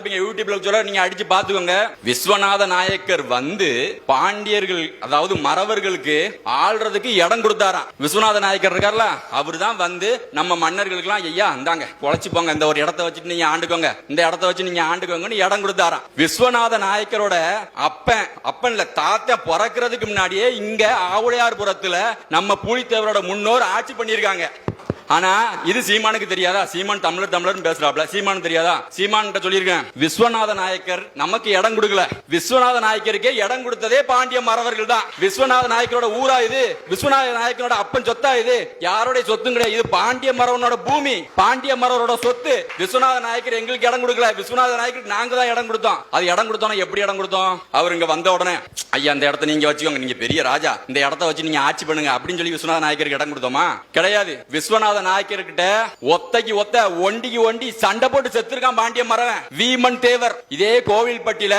பார்த்திருப்பீங்க யூடியூப்ல சொல்ல நீங்க அடிச்சு பாத்துக்கோங்க விஸ்வநாத நாயக்கர் வந்து பாண்டியர்கள் அதாவது மறவர்களுக்கு ஆள்றதுக்கு இடம் கொடுத்தாராம். விஸ்வநாத நாயக்கர் இருக்கார்ல அவர் தான் வந்து நம்ம மன்னர்களுக்கு எல்லாம் ஐயா இந்தாங்க குழைச்சிப்போங்க போங்க இந்த ஒரு இடத்த வச்சுட்டு நீங்க ஆண்டுக்கோங்க இந்த இடத்த வச்சு நீங்க ஆண்டுக்கோங்கன்னு இடம் கொடுத்தாராம். விஸ்வநாத நாயக்கரோட அப்பன் அப்பன் இல்ல தாத்தா பிறக்கிறதுக்கு முன்னாடியே இங்க ஆவுடையார்புரத்துல நம்ம புலித்தேவரோட முன்னோர் ஆட்சி பண்ணியிருக்காங்க. ஆனா இது சீமானுக்கு தெரியாதா? சீமான் தமிழர் தமிழர் பேசுறாப்ல. சீமான் தெரியாதா? சீமான் சொல்லியிருக்கேன். விஸ்வநாத நாயக்கர் நமக்கு இடம் கொடுக்கல. விஸ்வநாத நாயக்கருக்கே இடம் கொடுத்ததே பாண்டிய மறவர்கள் தான். விஸ்வநாத நாயக்கரோட ஊரா இது? விஸ்வநாத நாயக்கரோட அப்பன் சொத்தா இது? யாருடைய சொத்தும் கிடையாது. இது பாண்டிய மரவனோட பூமி. பாண்டிய மரவரோட சொத்து. விஸ்வநாத நாயக்கர் எங்களுக்கு இடம் கொடுக்கல. விஸ்வநாத நாயக்கருக்கு நாங்க தான் இடம் கொடுத்தோம். அது இடம் கொடுத்தோம் எப்படி இடம் கொடுத்தோம்? அவர் இங்க வந்த உடனே ஐயா அந்த இடத்த நீங்க வச்சுக்கோங்க. நீங்க பெரிய ராஜா. இந்த இடத்த வச்சு நீங்க ஆட்சி பண்ணுங்க. அப்படின்னு சொல்லி விஸ்வநாத நாயக்கருக்கு இடம் கொடுத்தோமா? கிடையாது. விஸ்வநாத நாயக்கர்கிட்ட ஒத்தைக்கு ஒத்த ஒண்டிக்கு ஒண்டி சண்டை போட்டு செத்துருக்கான் பாண்டிய மரவன். வீமன் தேவர். இதே கோவில்பட்டியில